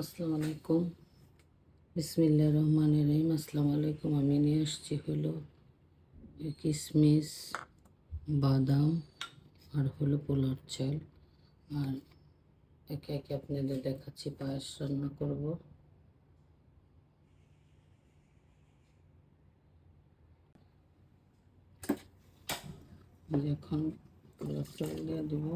আসসালামু আলাইকুম। বিসমিল্লা রহমান রহিম। আসসালামু আলাইকুম। আমি নিয়ে আসছি হলো কিশমিশ বাদাম আর হলো পোলার চাল। আর একে একে আপনাদের দেখাচ্ছি পায়েস রান্না করব। এখন পোলার চাল দিয়ে দেবো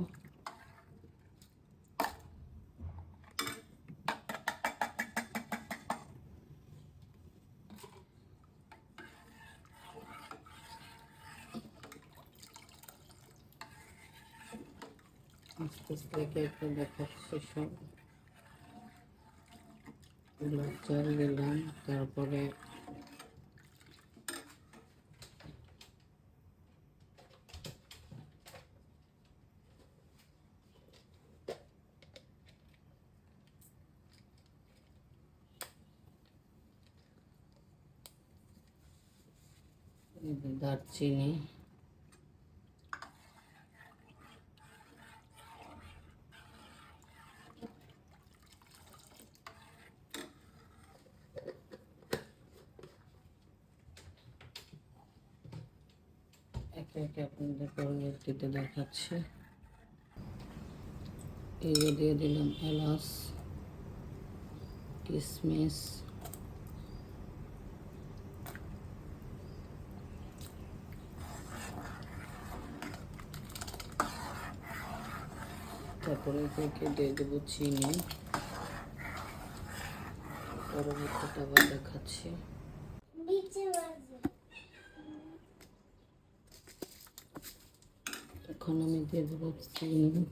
আস্তে আস্তে একে একে দেখাচ্ছে সব গোলাপ চাল দিলাম তারপরে এই যে দারচিনি একে একে আপনাদের পরবর্তীতে দেখাচ্ছি। এই দিয়ে দিলাম এলাচ কিশমিশ তারপরে একে দিয়ে দেবো চিনি। পরবর্তীতে আবার দেখাচ্ছি। এখন আমি দিয়ে দেবো চিনি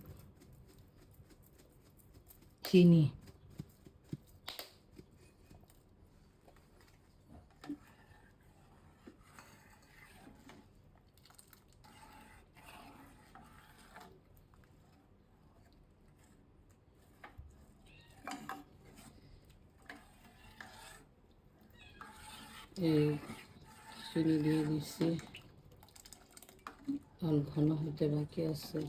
চিনি এই চিনি দিয়ে দিচ্ছি আর ঘন হতে বাকি আছে।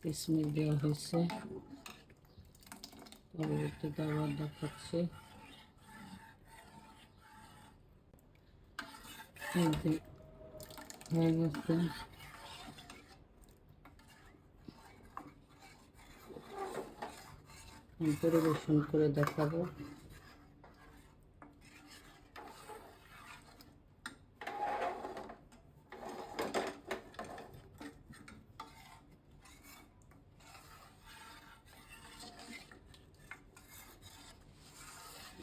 কিশমিশ দেওয়া হয়েছে। পরবর্তীতে আবার দেখাচ্ছি। হয়ে গেছে। পরিবেশন করে দেখাবো।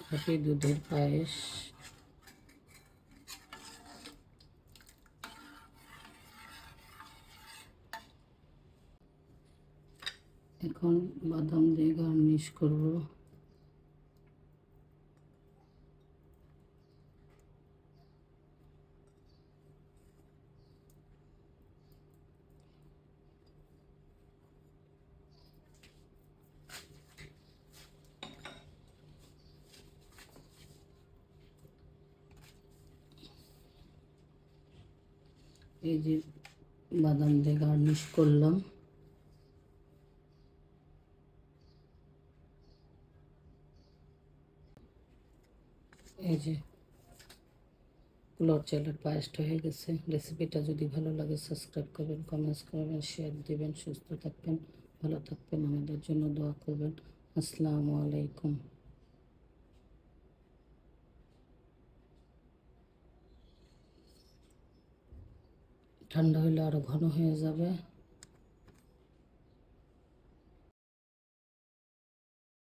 খাঁটি দুধের পায়েস। এখন বাদাম দিয়ে গার্নিশ করব। এই যে বাদাম দিয়ে গার্নিশ করলাম। এই যে পোলাও চালের পায়েসটা হয়ে গেছে। রেসিপিটা যদি ভালো লাগে, সাবস্ক্রাইব করবেন কমেন্টস করবেন শেয়ার দিবেন। সুস্থ থাকবেন, ভালো থাকবেন। আমাদের জন্য দোয়া করবেন। আসসালামু আলাইকুম। ঠান্ডা হলে আরও ঘন হয়ে যাবে।